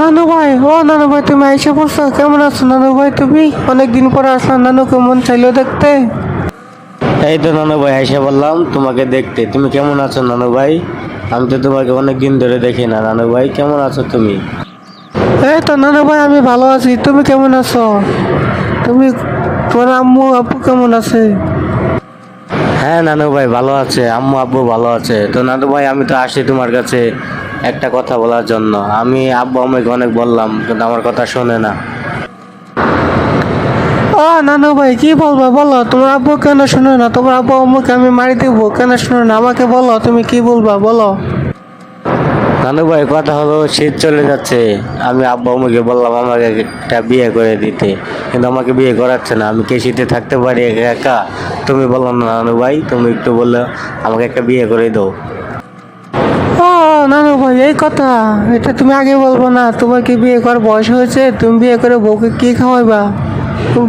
নানু ভাই ও নানু ভাই তুমি আইসা পড়ছো? কেমন আছো নানু ভাই তুমি? অনেকদিন পরে আসলাম নানুকে মন চাইলো দেখতে। এই তো নানু ভাই এসে বললাম তোমাকে দেখতে। তুমি কেমন আছো নানু ভাই? আমি তো তোমাকে অনেক দিন ধরে দেখি না নানু ভাই কেমন আছো তুমি? এই তো নানু ভাই আমি ভালো আছি। তুমি কেমন আছো? তুমি তোমার আম্মু আপু কেমন আছে? হ্যাঁ নানু ভাই ভালো আছে। আম্মু আব্বু ভালো আছে। তো নানু ভাই আমি তো আসি তোমার কাছে। একটা কথা বলার জন্য। আমি আব্বু আম্মুকে অনেক বললাম কিন্তু আমার কথা শোনে না। ও নানু ভাই কি বলব? বলো তোমার আব্বু কেন শুনে না? তোমার আব্বু আম্মুকে আমি মারি দেবো কেন শুনে না? আমাকে বলো তুমি কি বলবা? বলো। নানু ভাই কথা হলো শীত চলে যাচ্ছে। আমি আব্বু আম্মুকে বললাম আমাকে একটা বিয়ে করে দিতে। কিন্তু আমাকে বিয়ে করাচ্ছে না। আমি কি শীতে থাকতে পারি একা? তুমি বলো না নানু ভাই তুমি একটু বললে আমাকে একটা বিয়ে করে দাও। নানু ভাই, এই কথা। এটা তুমি আগে বলব না। তোমার কি বিয়ে করার বয়স হয়েছে? তুমি বিয়ে করে বউকে কি খাওয়াইবা?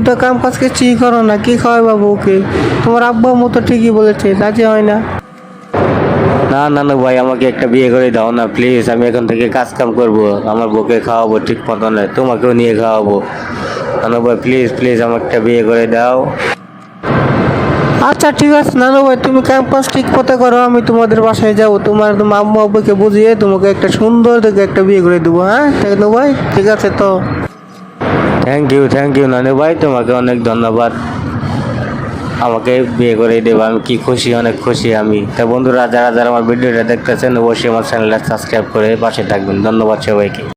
তো কাম কাজ কিছুই করো না, কি খাওয়াইবা বউকে? তোমার আব্বু আম্মু তো ঠিকই বলেছে, রাজি হয় না। না নানু ভাই, আমাকে একটা বিয়ে করে দাও না প্লিজ আমি এখন থেকে কাজ কাম করব। আমার বউকে খাওয়াবো ঠিক মতন তোমাকেও নিয়ে খাওয়াবো। নানু ভাই প্লিজ প্লিজ আমাকে একটা বিয়ে করে দাও। আচ্ছা ঠিক আছে, নানু ভাই, তুমি ক্যাম্পাস ঠিক মতো করো, আমি তোমাদের বাসায় যাব। তোমার আব্বুকে বুঝিয়ে তোমাকে একটা সুন্দর দেখে একটা বিয়ে করে দেবো হ্যাঁ? নানু ভাই? ঠিক আছে তো? থ্যাংক ইউ থ্যাংক ইউ নানু ভাই, তোমাকে অনেক ধন্যবাদ। আমাকে বিয়ে করে দেবো, আমি কি খুশি, অনেক খুশি আমি। তা বন্ধুরা, যারা যারা আমার ভিডিওটা দেখতেছেন, অবশ্যই আমার চ্যানেলটা সাবস্ক্রাইব করে পাশে থাকবেন। ধন্যবাদ সবাইকে।